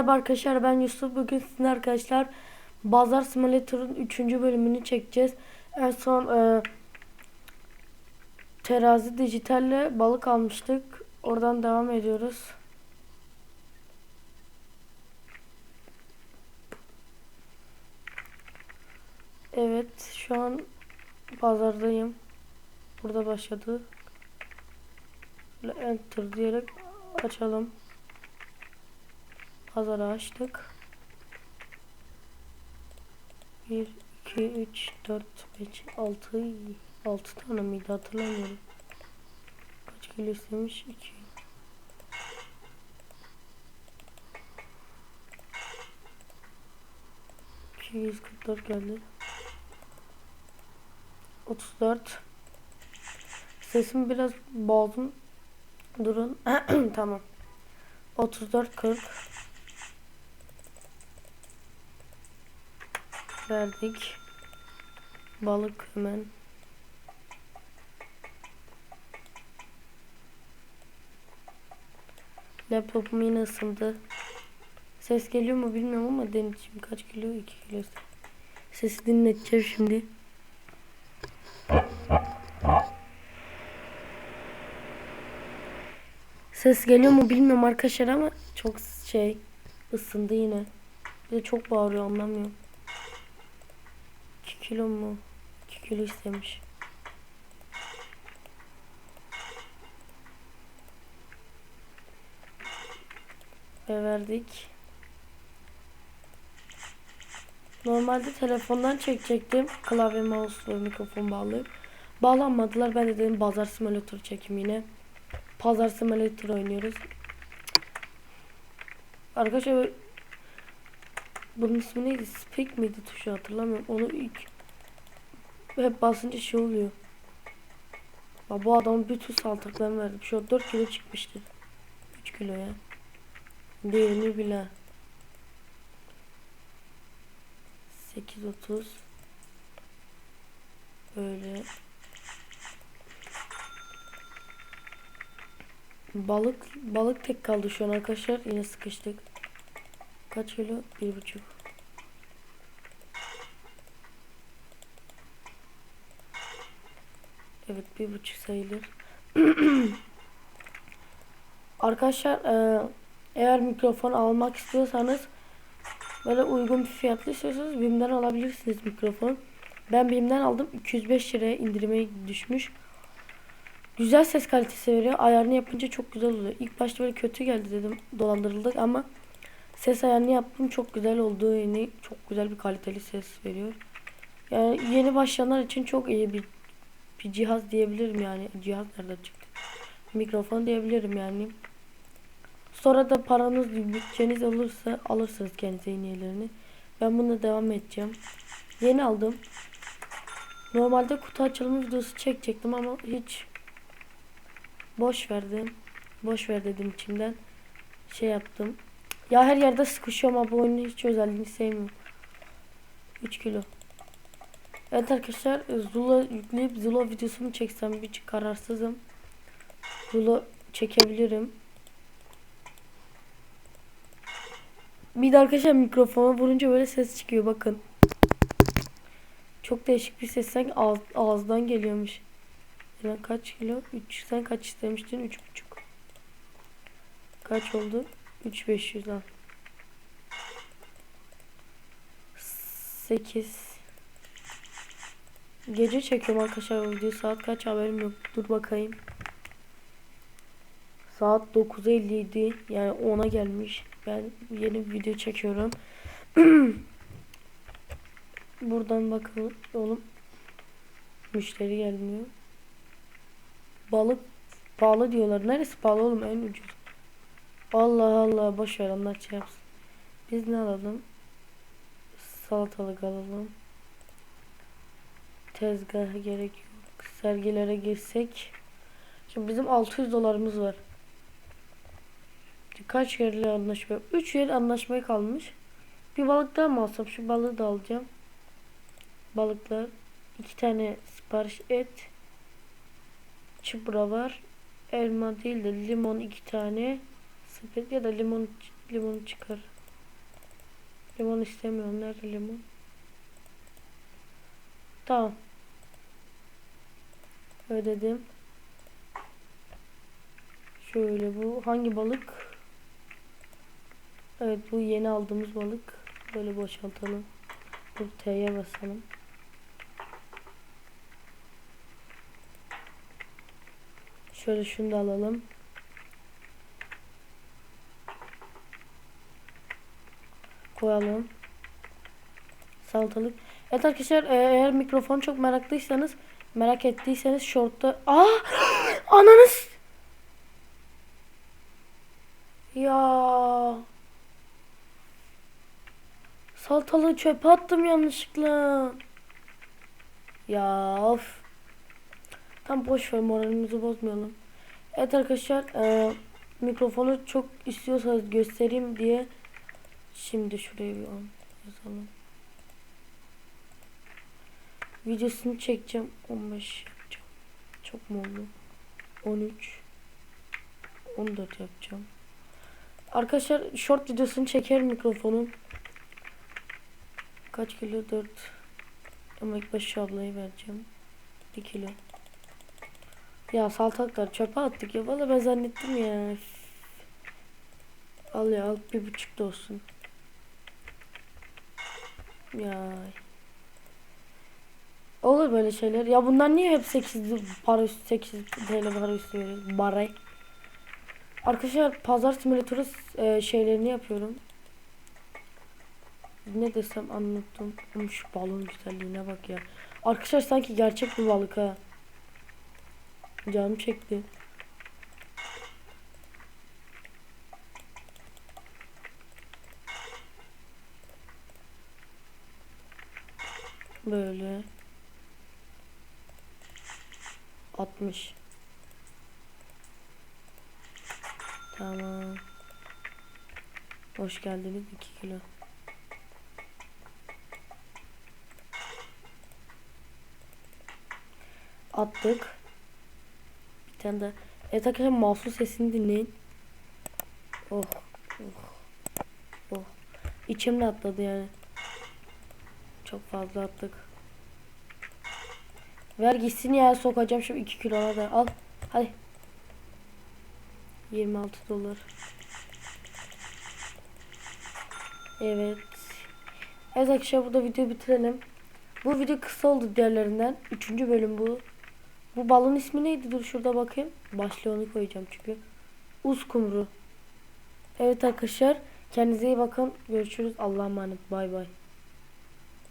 merhaba arkadaşlar ben Yusuf. Bugün sizinle arkadaşlar Bazar Simulator'ın 3. bölümünü çekeceğiz. En son e, terazi dijitalle balık almıştık. Oradan devam ediyoruz. Evet şu an pazardayım. Burada başladı. Enter diyerek açalım pazarı açtık. 1, 2, 3, 4, 5, 6, 6 tane miydi hatırlamıyorum. Kaç kilo istemiş? 2. ...244 geldi. 34. Sesim biraz boğdum. Durun. tamam. 34 40 verdik. Balık hemen. Laptopum yine ısındı. Ses geliyor mu bilmiyorum ama deneyeceğim. Kaç kilo? 2 kilo. Sesi dinleteceğim şimdi. Ses geliyor mu bilmiyorum arkadaşlar ama çok şey ısındı yine. Bir de çok bağırıyor anlamıyorum. 2 kilo mu? 2 kilo istemiş. Ve verdik. Normalde telefondan çekecektim. Klavye, mouse ve mikrofon bağlayıp. Bağlanmadılar. Ben de dedim pazar simülatör çekim yine. Pazar simülatör oynuyoruz. Arkadaşlar bunun ismi neydi? Speak miydi tuşu hatırlamıyorum. Onu ilk hep basınca şey oluyor. Ya bu adamın bütün saltaklarını verdim. Şu an 4 kilo çıkmıştır. 3 kilo ya. Değerini bile. 8.30 Böyle Balık balık tek kaldı şu an arkadaşlar. Yine sıkıştık. Kaç kilo? Bir buçuk. Evet bir buçuk sayılır. Arkadaşlar e, eğer mikrofon almak istiyorsanız böyle uygun bir fiyatlı istiyorsanız BİM'den alabilirsiniz mikrofon. Ben BİM'den aldım. 205 liraya indirime düşmüş. Güzel ses kalitesi veriyor. Ayarını yapınca çok güzel oluyor. İlk başta böyle kötü geldi dedim. Dolandırıldık ama ses ayarını yaptım. Çok güzel oldu. Yeni çok güzel bir kaliteli ses veriyor. Yani yeni başlayanlar için çok iyi bir bir cihaz diyebilirim yani. Cihaz nereden çıktı? Mikrofon diyebilirim yani. Sonra da paranız bütçeniz olursa alırsınız kendinize yenilerini. Ben bunu devam edeceğim. Yeni aldım. Normalde kutu açılımı videosu çekecektim ama hiç boş verdim. Boş ver dedim içimden. Şey yaptım. Ya her yerde sıkışıyorum ama bu oyunun hiç özelliğini sevmiyorum. 3 kilo. Evet arkadaşlar Zula yükleyip Zula videosunu çeksem bir kararsızım. Zula çekebilirim. Bir de arkadaşlar mikrofona vurunca böyle ses çıkıyor bakın. Çok değişik bir ses sanki ağız, ağızdan geliyormuş. Ben kaç kilo? 3 sen kaç istemiştin? 3,5. Kaç oldu? 3500 al. 8 Gece çekiyorum arkadaşlar video saat kaç haberim yok. Dur bakayım. Saat 9.57 yani 10'a gelmiş. Ben yeni bir video çekiyorum. Buradan bakalım oğlum. Müşteri gelmiyor. Balık pahalı diyorlar. Neresi pahalı oğlum en ucuz. Allah Allah boş ver onlar şey. Biz ne alalım? Salatalık alalım tezgaha gerek yok. Sergilere girsek. Şimdi bizim 600 dolarımız var. Kaç yerle anlaşma? 3 yer anlaşmaya kalmış. Bir balık daha mı alsam? Şu balığı da alacağım. Balıklar. iki tane sipariş et. Çıbra var. Elma değil de limon iki tane. Sepet ya da limon limon çıkar. Limon istemiyorum. Nerede limon? Tamam. Ödedim. Şöyle bu hangi balık? Evet bu yeni aldığımız balık. Böyle boşaltalım. Dur T'ye basalım. Şöyle şunu da alalım. Koyalım. Salatalık. Evet arkadaşlar e, eğer mikrofon çok meraklıysanız merak ettiyseniz shortta Aa! Ananız Ya Salatalığı çöpe attım yanlışlıkla. Ya of. Tam boş ver moralimizi bozmayalım. Evet arkadaşlar e, mikrofonu çok istiyorsanız göstereyim diye şimdi şuraya bir yazalım. Videosunu çekeceğim. 15 yapacağım. Çok mu oldu? 13 14 yapacağım. Arkadaşlar short videosunu çeker mikrofonun. Kaç kilo? 4 ama ilk başı ablayı vereceğim. 1 kilo. Ya saltaklar çöpe attık ya. Valla ben zannettim ya. Al ya al bir buçuk da olsun. Ya. Olur böyle şeyler. Ya bunlar niye hep 8 para üstü 8 TL para üstü? Bare. Arkadaşlar pazar simülatörü e, şeylerini yapıyorum. Ne desem anlattım. Şu balon güzelliğine bak ya. Arkadaşlar sanki gerçek bir balık ha. Canım çekti. Böyle. 60. Tamam. Hoş geldiniz 2 kilo. Attık. Bir tane de. Evet arkadaşlar mahsus sesini dinleyin. Oh. Oh. Oh. İçimle atladı yani. Çok fazla attık. Ver gitsin ya sokacağım şu 2 kilo da al. Hadi. 26 dolar. Evet. Evet arkadaşlar burada videoyu bitirelim. Bu video kısa oldu diğerlerinden. Üçüncü bölüm bu. Bu balın ismi neydi? Dur şurada bakayım. Başlığı onu koyacağım çünkü. Uskumru. Evet arkadaşlar. Kendinize iyi bakın. Görüşürüz. Allah'a emanet. Bay bay.